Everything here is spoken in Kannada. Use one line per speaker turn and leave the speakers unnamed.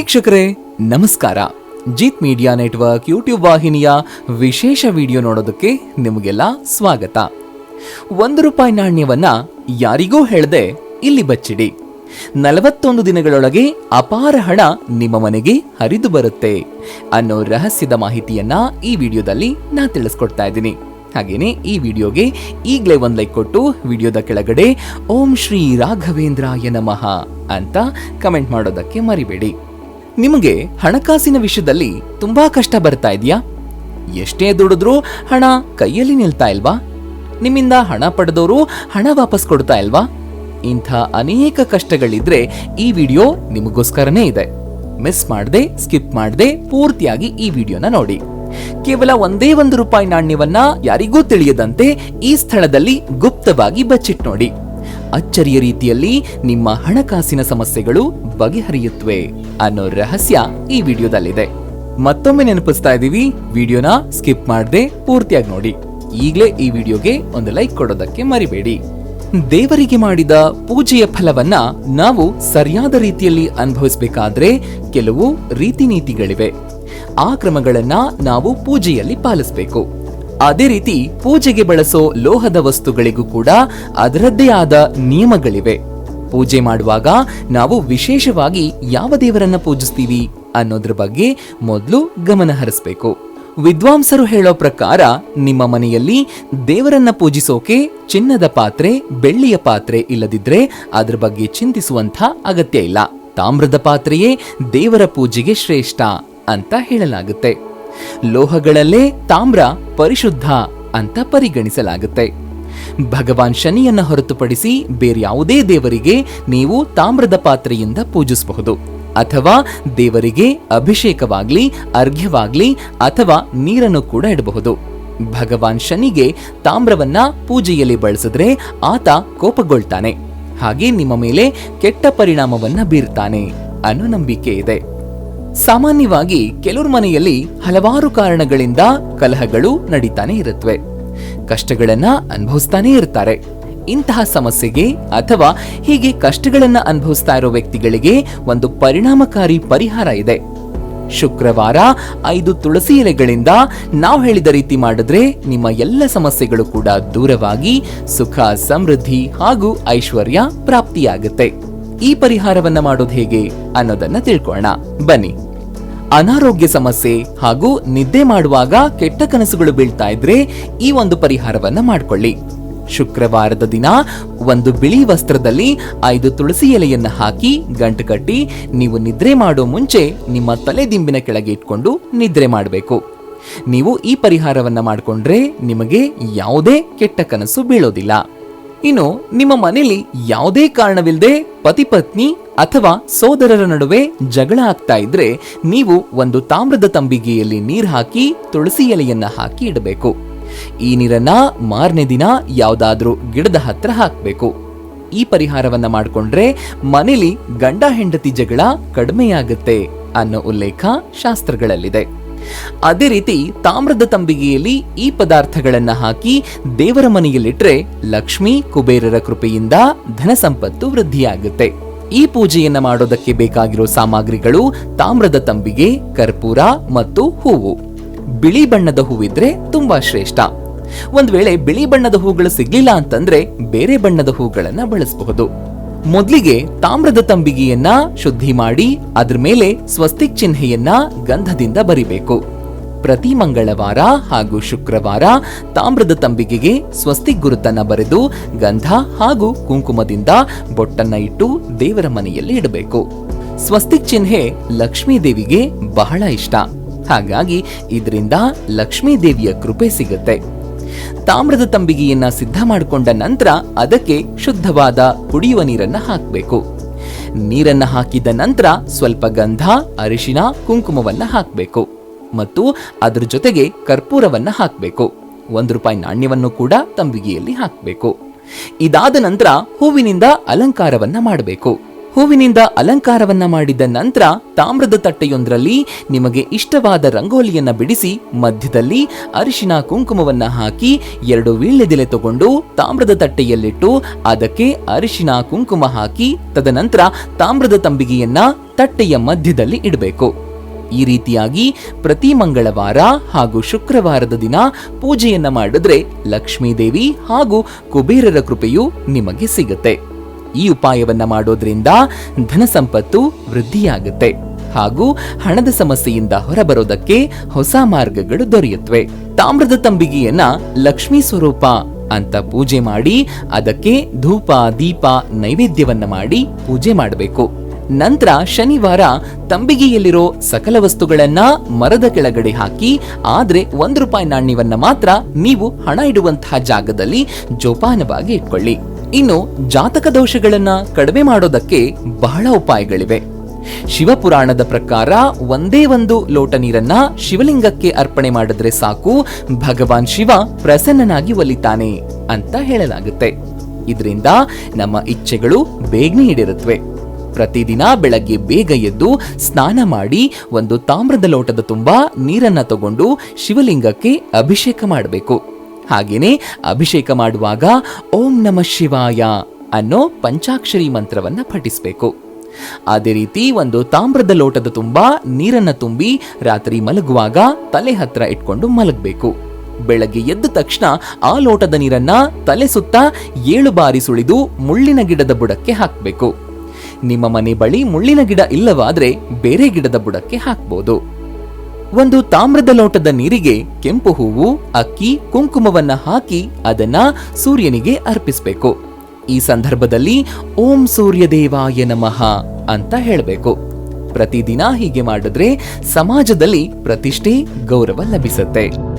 ವೀಕ್ಷಕರೇ, ನಮಸ್ಕಾರ. ಜೀತ್ ಮೀಡಿಯಾ ನೆಟ್ವರ್ಕ್ ಯೂಟ್ಯೂಬ್ ವಾಹಿನಿಯ ವಿಶೇಷ ವಿಡಿಯೋ ನೋಡೋದಕ್ಕೆ ನಿಮಗೆಲ್ಲ ಸ್ವಾಗತ. ಒಂದು ರೂಪಾಯಿ ನಾಣ್ಯವನ್ನ ಯಾರಿಗೂ ಹೇಳದೆ ಇಲ್ಲಿ ಬಚ್ಚಿಡಿ. ನಲವತ್ತೊಂದು ದಿನಗಳೊಳಗೆ ಅಪಾರ ಹಣ ನಿಮ್ಮ ಮನೆಗೆ ಹರಿದು ಬರುತ್ತೆ ಅನ್ನೋ ರಹಸ್ಯದ ಮಾಹಿತಿಯನ್ನ ಈ ವಿಡಿಯೋದಲ್ಲಿ ನಾ ತಿಳಿಸ್ಕೊಡ್ತಾ ಇದ್ದೀನಿ. ಹಾಗೇನೆ ಈ ವಿಡಿಯೋಗೆ ಈಗಲೇ ಒಂದು ಲೈಕ್ ಕೊಟ್ಟು ವಿಡಿಯೋದ ಕೆಳಗಡೆ ಓಂ ಶ್ರೀ ರಾಘವೇಂದ್ರಾಯ ನಮಃ ಅಂತ ಕಮೆಂಟ್ ಮಾಡೋದಕ್ಕೆ ಮರಿಬೇಡಿ. ನಿಮಗೆ ಹಣಕಾಸಿನ ವಿಷಯದಲ್ಲಿ ತುಂಬಾ ಕಷ್ಟ ಬರ್ತಾ ಇದೆಯಾ? ಎಷ್ಟೇ ದುಡಿದ್ರೂ ಹಣ ಕೈಯಲ್ಲಿ ನಿಲ್ತಾ ಇಲ್ವಾ? ನಿಮ್ಮಿಂದ ಹಣ ಪಡೆದವರು ಹಣ ವಾಪಸ್ ಕೊಡ್ತಾ ಇಲ್ವಾ? ಇಂಥ ಅನೇಕ ಕಷ್ಟಗಳಿದ್ರೆ ಈ ವಿಡಿಯೋ ನಿಮಗೋಸ್ಕರನೇ ಇದೆ. ಮಿಸ್ ಮಾಡದೆ, ಸ್ಕಿಪ್ ಮಾಡದೆ, ಪೂರ್ತಿಯಾಗಿ ಈ ವಿಡಿಯೋನ ನೋಡಿ. ಕೇವಲ ಒಂದೇ ಒಂದು ರೂಪಾಯಿ ನಾಣ್ಯವನ್ನ ಯಾರಿಗೂ ತಿಳಿಯದಂತೆ ಈ ಸ್ಥಳದಲ್ಲಿ ಗುಪ್ತವಾಗಿ ಬಚ್ಚಿಟ್ ನೋಡಿ. ಅಚ್ಚರಿಯ ರೀತಿಯಲ್ಲಿ ನಿಮ್ಮ ಹಣಕಾಸಿನ ಸಮಸ್ಯೆಗಳು ಬಗೆಹರಿಯುತ್ತವೆ ಅನ್ನೋ ರಹಸ್ಯ ಈ ವಿಡಿಯೋದಲ್ಲಿದೆ. ಮತ್ತೊಮ್ಮೆ ನೆನಪಿಸ್ತಾ ಇದ್ದೀವಿ, ವಿಡಿಯೋನ ಸ್ಕಿಪ್ ಮಾಡದೆ ಪೂರ್ತಿಯಾಗಿ ನೋಡಿ. ಈಗಲೇ ಈ ವಿಡಿಯೋಗೆ ಒಂದು ಲೈಕ್ ಕೊಡೋದಕ್ಕೆ ಮರಿಬೇಡಿ. ದೇವರಿಗೆ ಮಾಡಿದ ಪೂಜೆಯ ಫಲವನ್ನ ನಾವು ಸರಿಯಾದ ರೀತಿಯಲ್ಲಿ ಅನುಭವಿಸಬೇಕಾದ್ರೆ ಕೆಲವು ರೀತಿ ನೀತಿಗಳಿವೆ ಆ ಕ್ರಮಗಳನ್ನ ನಾವು ಪೂಜೆಯಲ್ಲಿ ಪಾಲಿಸಬೇಕು. ಅದೇ ರೀತಿ ಪೂಜೆಗೆ ಬಳಸೋ ಲೋಹದ ವಸ್ತುಗಳಿಗೂ ಕೂಡ ಅದರದ್ದೇ ಆದ ನಿಯಮಗಳಿವೆ. ಪೂಜೆ ಮಾಡುವಾಗ ನಾವು ವಿಶೇಷವಾಗಿ ಯಾವ ದೇವರನ್ನ ಪೂಜಿಸ್ತೀವಿ ಅನ್ನೋದ್ರ ಬಗ್ಗೆ ಮೊದಲು ಗಮನ ಹರಿಸಬೇಕು. ವಿದ್ವಾಂಸರು ಹೇಳೋ ಪ್ರಕಾರ ನಿಮ್ಮ ಮನೆಯಲ್ಲಿ ದೇವರನ್ನ ಪೂಜಿಸೋಕೆ ಚಿನ್ನದ ಪಾತ್ರೆ, ಬೆಳ್ಳಿಯ ಪಾತ್ರೆ ಇಲ್ಲದಿದ್ರೆ ಅದ್ರ ಬಗ್ಗೆ ಚಿಂತಿಸುವಂತ ಅಗತ್ಯ ಇಲ್ಲ. ತಾಮ್ರದ ಪಾತ್ರೆಯೇ ದೇವರ ಪೂಜೆಗೆ ಶ್ರೇಷ್ಠ ಅಂತ ಹೇಳಲಾಗುತ್ತೆ. ಲೋಹಗಳಲ್ಲೇ ತಾಮ್ರ ಪರಿಶುದ್ಧ ಅಂತ ಪರಿಗಣಿಸಲಾಗುತ್ತೆ. ಭಗವಾನ್ ಶನಿಯನ್ನು ಹೊರತುಪಡಿಸಿ ಬೇರ್ಯಾವುದೇ ದೇವರಿಗೆ ನೀವು ತಾಮ್ರದ ಪಾತ್ರೆಯಿಂದ ಪೂಜಿಸಬಹುದು. ಅಥವಾ ದೇವರಿಗೆ ಅಭಿಷೇಕವಾಗ್ಲಿ, ಅರ್ಘ್ಯವಾಗ್ಲಿ ಅಥವಾ ನೀರನ್ನು ಕೂಡ ಇಡಬಹುದು. ಭಗವಾನ್ ಶನಿಗೆ ತಾಮ್ರವನ್ನ ಪೂಜೆಯಲ್ಲಿ ಬಳಸಿದ್ರೆ ಆತ ಕೋಪಗೊಳ್ತಾನೆ. ಹಾಗೆ ನಿಮ್ಮ ಮೇಲೆ ಕೆಟ್ಟ ಪರಿಣಾಮವನ್ನ ಬೀರ್ತಾನೆ ಅನ್ನೋ ನಂಬಿಕೆ ಇದೆ. ಸಾಮಾನ್ಯವಾಗಿ ಕೆಲವ್ರ ಮನೆಯಲ್ಲಿ ಹಲವಾರು ಕಾರಣಗಳಿಂದ ಕಲಹಗಳು ನಡೀತಾನೆ ಇರುತ್ತವೆ ಕಷ್ಟಗಳನ್ನ ಅನುಭವಿಸ್ತಾನೆ ಇರ್ತಾರೆ. ಇಂತಹ ಸಮಸ್ಯೆಗೆ ಅಥವಾ ಹೀಗೆ ಕಷ್ಟಗಳನ್ನ ಅನುಭವಿಸ್ತಾ ಇರೋ ವ್ಯಕ್ತಿಗಳಿಗೆ ಒಂದು ಪರಿಣಾಮಕಾರಿ ಪರಿಹಾರ ಇದೆ. ಶುಕ್ರವಾರ ಐದು ತುಳಸಿ ಎಲೆಗಳಿಂದ ನಾವು ಹೇಳಿದ ರೀತಿ ಮಾಡಿದ್ರೆ ನಿಮ್ಮ ಎಲ್ಲ ಸಮಸ್ಯೆಗಳು ಕೂಡ ದೂರವಾಗಿ ಸುಖ, ಸಮೃದ್ಧಿ ಹಾಗೂ ಐಶ್ವರ್ಯ ಪ್ರಾಪ್ತಿಯಾಗುತ್ತೆ. ಈ ಪರಿಹಾರವನ್ನ ಮಾಡೋದು ಹೇಗೆ ಅನ್ನೋದನ್ನ ತಿಳ್ಕೊಳ್ಳೋಣ ಬನ್ನಿ. ಅನಾರೋಗ್ಯ ಸಮಸ್ಯೆ ಹಾಗೂ ನಿದ್ದೆ ಮಾಡುವಾಗ ಕೆಟ್ಟ ಕನಸುಗಳು ಬೀಳ್ತಾ ಇದ್ರೆ ಈ ಒಂದು ಪರಿಹಾರವನ್ನ ಮಾಡ್ಕೊಳ್ಳಿ. ಶುಕ್ರವಾರದ ದಿನ ಒಂದು ಬಿಳಿ ವಸ್ತ್ರದಲ್ಲಿ ಐದು ತುಳಸಿ ಎಲೆಯನ್ನ ಹಾಕಿ ಗಂಟು ಕಟ್ಟಿ ನೀವು ನಿದ್ರೆ ಮಾಡೋ ಮುಂಚೆ ನಿಮ್ಮ ತಲೆ ದಿಂಬಿನ ಕೆಳಗೆ ಇಟ್ಕೊಂಡು ನಿದ್ರೆ ಮಾಡಬೇಕು. ನೀವು ಈ ಪರಿಹಾರವನ್ನ ಮಾಡಿಕೊಂಡ್ರೆ ನಿಮಗೆ ಯಾವುದೇ ಕೆಟ್ಟ ಕನಸು ಬೀಳೋದಿಲ್ಲ. ಇನ್ನು ನಿಮ್ಮ ಮನೆಯಲ್ಲಿ ಯಾವುದೇ ಕಾರಣವಿಲ್ಲದೆ ಪತಿ ಪತ್ನಿ ಅಥವಾ ಸೋದರರ ನಡುವೆ ಜಗಳ ಆಗ್ತಾ ಇದ್ರೆ ನೀವು ಒಂದು ತಾಮ್ರದ ತಂಬಿಗೆಯಲ್ಲಿ ನೀರು ಹಾಕಿ ತುಳಸಿ ಎಲೆಯನ್ನ ಹಾಕಿ ಇಡಬೇಕು. ಈ ನೀರನ್ನ ಮಾರನೇ ದಿನ ಯಾವುದಾದ್ರೂ ಗಿಡದ ಹತ್ರ ಹಾಕಬೇಕು. ಈ ಪರಿಹಾರವನ್ನ ಮಾಡಿಕೊಂಡ್ರೆ ಮನೇಲಿ ಗಂಡ ಹೆಂಡತಿ ಜಗಳ ಕಡಿಮೆಯಾಗುತ್ತೆ ಅನ್ನೋ ಉಲ್ಲೇಖ ಶಾಸ್ತ್ರಗಳಲ್ಲಿದೆ. ಅದೇ ರೀತಿ ತಾಮ್ರದ ತಂಬಿಗೆಯಲ್ಲಿ ಈ ಪದಾರ್ಥಗಳನ್ನು ಹಾಕಿ ದೇವರ ಮನೆಯಲ್ಲಿಟ್ಟರೆ ಲಕ್ಷ್ಮಿ ಕುಬೇರರ ಕೃಪೆಯಿಂದ ಧನ ಸಂಪತ್ತು ವೃದ್ಧಿಯಾಗುತ್ತೆ. ಈ ಪೂಜೆಯನ್ನು ಮಾಡೋದಕ್ಕೆ ಬೇಕಾಗಿರೋ ಸಾಮಗ್ರಿಗಳು ತಾಮ್ರದ ತಂಬಿಗೆ, ಕರ್ಪೂರ ಮತ್ತು ಹೂವು. ಬಿಳಿ ಬಣ್ಣದ ಹೂವಿದ್ರೆ ತುಂಬಾ ಶ್ರೇಷ್ಠ. ಒಂದ್ ವೇಳೆ ಬಿಳಿ ಬಣ್ಣದ ಹೂಗಳು ಸಿಗ್ಲಿಲ್ಲ ಅಂತಂದ್ರೆ ಬೇರೆ ಬಣ್ಣದ ಹೂಗಳನ್ನು ಬಳಸಬಹುದು. ಮೊದಲಿಗೆ ತಾಮ್ರದ ತಂಬಿಗೆಯನ್ನ ಶುದ್ಧಿ ಮಾಡಿ ಅದ್ರ ಮೇಲೆ ಸ್ವಸ್ತಿಕ್ ಚಿಹ್ನೆಯನ್ನ ಗಂಧದಿಂದ ಬರಿಬೇಕು. ಪ್ರತಿ ಮಂಗಳವಾರ ಹಾಗೂ ಶುಕ್ರವಾರ ತಾಮ್ರದ ತಂಬಿಗೆಗೆ ಸ್ವಸ್ತಿಕ್ ಗುರುತನ್ನ ಬರೆದು ಗಂಧ ಹಾಗೂ ಕುಂಕುಮದಿಂದ ಬೊಟ್ಟನ್ನ ಇಟ್ಟು ದೇವರ ಮನೆಯಲ್ಲಿ ಇಡಬೇಕು. ಸ್ವಸ್ತಿಕ್ ಚಿಹ್ನೆ ಲಕ್ಷ್ಮೀ ದೇವಿಗೆ ಬಹಳ ಇಷ್ಟ. ಹಾಗಾಗಿ ಇದರಿಂದ ಲಕ್ಷ್ಮೀ ದೇವಿಯ ಕೃಪೆ ಸಿಗುತ್ತೆ. ತಾಮ್ರದ ತಂಬಿಗೆಯನ್ನ ಸಿದ್ಧ ಮಾಡಿಕೊಂಡ ನಂತರ ಅದಕ್ಕೆ ಶುದ್ಧವಾದ ಕುಡಿಯುವ ನೀರನ್ನ ಹಾಕಬೇಕು. ನೀರನ್ನ ಹಾಕಿದ ನಂತರ ಸ್ವಲ್ಪ ಗಂಧ ಅರಿಶಿನ ಕುಂಕುಮವನ್ನ ಹಾಕಬೇಕು. ಮತ್ತು ಅದರ ಜೊತೆಗೆ ಕರ್ಪೂರವನ್ನ ಹಾಕಬೇಕು. ಒಂದು ರೂಪಾಯಿ ನಾಣ್ಯವನ್ನು ಕೂಡ ತಂಬಿಗೆಯಲ್ಲಿ ಹಾಕಬೇಕು. ಇದಾದ ನಂತರ ಹೂವಿನಿಂದ ಅಲಂಕಾರವನ್ನ ಮಾಡಬೇಕು. ಹೂವಿನಿಂದ ಅಲಂಕಾರವನ್ನ ಮಾಡಿದ ನಂತರ ತಾಮ್ರದ ತಟ್ಟೆಯೊಂದರಲ್ಲಿ ನಿಮಗೆ ಇಷ್ಟವಾದ ರಂಗೋಲಿಯನ್ನ ಬಿಡಿಸಿ ಮಧ್ಯದಲ್ಲಿ ಅರಿಶಿನ ಕುಂಕುಮವನ್ನ ಹಾಕಿ ಎರಡು ವೀಳ್ಯದೆಲೆ ತಗೊಂಡು ತಾಮ್ರದ ತಟ್ಟೆಯಲ್ಲಿಟ್ಟು ಅದಕ್ಕೆ ಅರಿಶಿನ ಕುಂಕುಮ ಹಾಕಿ ತದನಂತರ ತಾಮ್ರದ ತಂಬಿಗೆಯನ್ನ ತಟ್ಟೆಯ ಮಧ್ಯದಲ್ಲಿ ಇಡಬೇಕು. ಈ ರೀತಿಯಾಗಿ ಪ್ರತಿ ಮಂಗಳವಾರ ಹಾಗೂ ಶುಕ್ರವಾರದ ದಿನ ಪೂಜೆಯನ್ನ ಮಾಡಿದ್ರೆ ಲಕ್ಷ್ಮೀದೇವಿ ಹಾಗೂ ಕುಬೇರರ ಕೃಪೆಯು ನಿಮಗೆ ಸಿಗುತ್ತೆ. ಈ ಉಪಾಯವನ್ನ ಮಾಡೋದ್ರಿಂದ ಧನ ಸಂಪತ್ತು ವೃದ್ಧಿಯಾಗುತ್ತೆ. ಹಾಗೂ ಹಣದ ಸಮಸ್ಯೆಯಿಂದ ಹೊರಬರೋದಕ್ಕೆ ಹೊಸ ಮಾರ್ಗಗಳು ದೊರೆಯುತ್ತವೆ ತಾಮ್ರದ ತಂಬಿಗೆಯನ್ನ ಲಕ್ಷ್ಮೀ ಸ್ವರೂಪ ಅಂತ ಪೂಜೆ ಮಾಡಿ, ಅದಕ್ಕೆ ಧೂಪ, ದೀಪ, ನೈವೇದ್ಯವನ್ನ ಮಾಡಿ ಪೂಜೆ ಮಾಡಬೇಕು. ನಂತರ ಶನಿವಾರ ತಂಬಿಗೆಯಲ್ಲಿರೋ ಸಕಲ ವಸ್ತುಗಳನ್ನ ಮರದ ಕೆಳಗಡೆ ಹಾಕಿ, ಆದ್ರೆ ಒಂದು ರೂಪಾಯಿ ನಾಣ್ಯವನ್ನ ಮಾತ್ರ ನೀವು ಹಣ ಇಡುವಂತಹ ಜಾಗದಲ್ಲಿ ಜೋಪಾನವಾಗಿ ಇಟ್ಕೊಳ್ಳಿ. ಇನ್ನು ಜಾತಕ ದೋಷಗಳನ್ನ ಕಡಿಮೆ ಮಾಡೋದಕ್ಕೆ ಬಹಳ ಉಪಾಯಗಳಿವೆ. ಶಿವಪುರಾಣದ ಪ್ರಕಾರ ಒಂದೇ ಒಂದು ಲೋಟ ನೀರನ್ನ ಶಿವಲಿಂಗಕ್ಕೆ ಅರ್ಪಣೆ ಮಾಡಿದ್ರೆ ಸಾಕು, ಭಗವಾನ್ ಶಿವ ಪ್ರಸನ್ನನಾಗಿ ಒಲಿತಾನೆ ಅಂತ ಹೇಳಲಾಗುತ್ತೆ. ಇದರಿಂದ ನಮ್ಮ ಇಚ್ಛೆಗಳು ಬೇಗನೆ ಈಡೇರುತ್ತವೆ. ಪ್ರತಿದಿನ ಬೆಳಗ್ಗೆ ಬೇಗ ಎದ್ದು ಸ್ನಾನ ಮಾಡಿ ಒಂದು ತಾಮ್ರದ ಲೋಟದ ತುಂಬಾ ನೀರನ್ನ ತಗೊಂಡು ಶಿವಲಿಂಗಕ್ಕೆ ಅಭಿಷೇಕ ಮಾಡಬೇಕು. ಹಾಗೇನೆ ಅಭಿಷೇಕ ಮಾಡುವಾಗ ಓಂ ನಮ ಶಿವಾಯ ಅನ್ನೋ ಪಂಚಾಕ್ಷರಿ ಮಂತ್ರವನ್ನು ಪಠಿಸಬೇಕು. ಅದೇ ರೀತಿ ಒಂದು ತಾಮ್ರದ ಲೋಟದ ತುಂಬ, ನೀರನ್ನು ತುಂಬಿ ರಾತ್ರಿ ಮಲಗುವಾಗ ತಲೆ ಹತ್ರ ಇಟ್ಕೊಂಡು ಮಲಗಬೇಕು. ಬೆಳಗ್ಗೆ ಎದ್ದ ತಕ್ಷಣ ಆ ಲೋಟದ ನೀರನ್ನ ತಲೆ ಸುತ್ತ ಏಳು ಬಾರಿ ಸುಳಿದು ಮುಳ್ಳಿನ ಗಿಡದ ಬುಡಕ್ಕೆ ಹಾಕಬೇಕು. ನಿಮ್ಮ ಮನೆ ಬಳಿ ಮುಳ್ಳಿನ ಗಿಡ ಇಲ್ಲವಾದ್ರೆ ಬೇರೆ ಗಿಡದ ಬುಡಕ್ಕೆ ಹಾಕ್ಬೋದು. ಒಂದು ತಾಮ್ರದ ಲೋಟದ ನೀರಿಗೆ ಕೆಂಪು ಹೂವು, ಅಕ್ಕಿ, ಕುಂಕುಮವನ್ನ ಹಾಕಿ ಅದನ್ನ ಸೂರ್ಯನಿಗೆ ಅರ್ಪಿಸಬೇಕು. ಈ ಸಂದರ್ಭದಲ್ಲಿ ಓಂ ಸೂರ್ಯ ದೇವಾಯ ನಮಃ ಅಂತ ಹೇಳಬೇಕು. ಪ್ರತಿದಿನ ಹೀಗೆ ಮಾಡಿದ್ರೆ ಸಮಾಜದಲ್ಲಿ ಪ್ರತಿಷ್ಠೆ, ಗೌರವ ಲಭಿಸುತ್ತೆ.